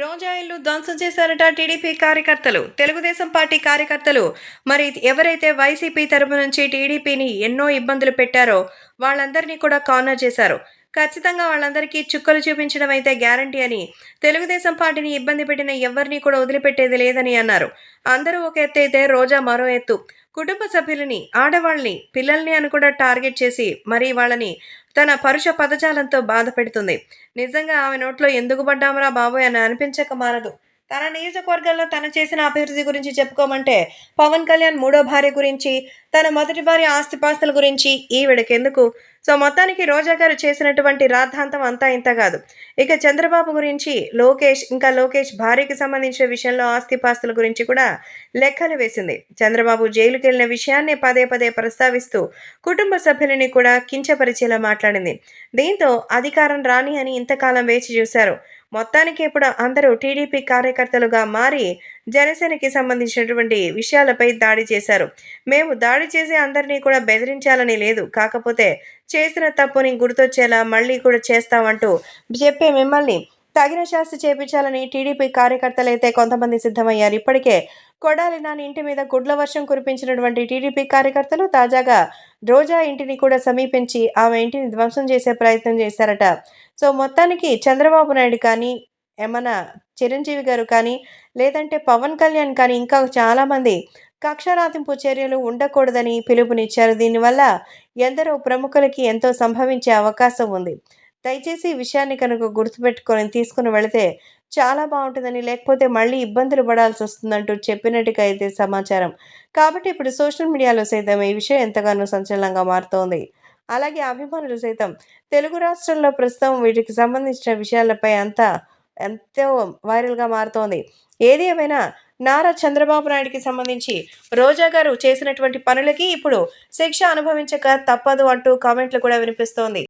రోజా ఇల్లు ధ్వంసం చేశారట టీడీపీ కార్యకర్తలు. తెలుగుదేశం పార్టీ కార్యకర్తలు. మరి ఎవరైతే వైసీపీ తరపు నుంచి టీడీపీని ఎన్నో ఇబ్బందులు పెట్టారో వాళ్ళందరినీ కూడా కార్నర్ చేశారు. ఖచ్చితంగా వాళ్ళందరికీ చుక్కలు చూపించడం అయితే గ్యారంటీ అని తెలుగుదేశం పార్టీని ఇబ్బంది పెట్టిన ఎవరిని కూడా వదిలిపెట్టేది లేదని అన్నారు. అందరూ ఒక ఎత్తు అయితే రోజా మరో ఎత్తు. కుటుంబ సభ్యులని ఆడవాళ్ళని పిల్లల్ని అని కూడా టార్గెట్ చేసి మరి వాళ్ళని తన పరుష పదజాలంతో బాధ పెడుతుంది. నిజంగా ఆమె నోట్లో ఎందుకు పడ్డామరా బాబోయ్ అని అనిపించక మారదు. తన నియోజకవర్గంలో తను చేసిన అభివృద్ధి గురించి చెప్పుకోమంటే పవన్ కళ్యాణ్ మూడో భార్య గురించి తన మొదటి భార్య ఆస్తిపాస్తుల గురించి ఈవిడకెందుకు సో మొత్తానికి రోజా గారు చేసినటువంటి రాద్ధాంతం అంతా ఇంత కాదు. ఇక చంద్రబాబు గురించి లోకేష్ ఇంకా లోకేష్ భార్యకి సంబంధించిన విషయంలో ఆస్తిపాస్తుల గురించి కూడా లెక్కలు వేసింది. చంద్రబాబు జైలుకి వెళ్ళిన విషయాన్ని పదే పదే ప్రస్తావిస్తూ కుటుంబ సభ్యులని కూడా కించపరిచేలా మాట్లాడింది. దీంతో అధికారం రాని అని ఇంతకాలం వేచి చూశారు. మొత్తానికి ఇప్పుడు అందరూ టీడీపీ కార్యకర్తలుగా మారి జనసేనకి సంబంధించినటువంటి విషయాలపై దాడి చేశారు. మేము దాడి చేసే అందరినీ కూడా బెదిరించాలని లేదు. కాకపోతే చేసిన తప్పుని గుర్తొచ్చేలా మళ్ళీ కూడా చేస్తామంటూ చెప్పే మిమ్మల్ని తగిన శాస్తి చేపించాలని టీడీపీ కార్యకర్తలైతే కొంతమంది సిద్ధమయ్యారు. ఇప్పటికే కొడాలి నాని ఇంటి మీద గుడ్ల వర్షం కురిపించినటువంటి టీడీపీ కార్యకర్తలు తాజాగా రోజా ఇంటిని కూడా సమీపించి ఆమె ఇంటిని ధ్వంసం చేసే ప్రయత్నం చేశారట. సో మొత్తానికి చంద్రబాబు నాయుడు కానీ ఏమన్నా చిరంజీవి గారు కానీ లేదంటే పవన్ కళ్యాణ్ కానీ ఇంకా చాలామంది కక్షరాతింపు చర్యలు ఉండకూడదని పిలుపునిచ్చారు. దీనివల్ల ఎందరో ప్రముఖులకి ఎంతో సంభవించే అవకాశం ఉంది. దయచేసి ఈ విషయాన్ని కనుక గుర్తుపెట్టుకొని తీసుకుని వెళితే చాలా బాగుంటుందని లేకపోతే మళ్ళీ ఇబ్బందులు పడాల్సి వస్తుందంటూ చెప్పినట్టుగా అయితే సమాచారం. కాబట్టి ఇప్పుడు సోషల్ మీడియాలో సైతం ఈ విషయం ఎంతగానో సంచలనంగా మారుతోంది. అలాగే అభిమానులు సైతం తెలుగు రాష్ట్రంలో ప్రస్తుతం వీటికి సంబంధించిన విషయాలపై అంతా ఎంతో వైరల్గా మారుతోంది. ఏది ఏమైనా నారా చంద్రబాబు నాయుడికి సంబంధించి రోజా గారు చేసినటువంటి పనులకి ఇప్పుడు శిక్ష అనుభవించక తప్పదు అంటూ కామెంట్లు కూడా వినిపిస్తోంది.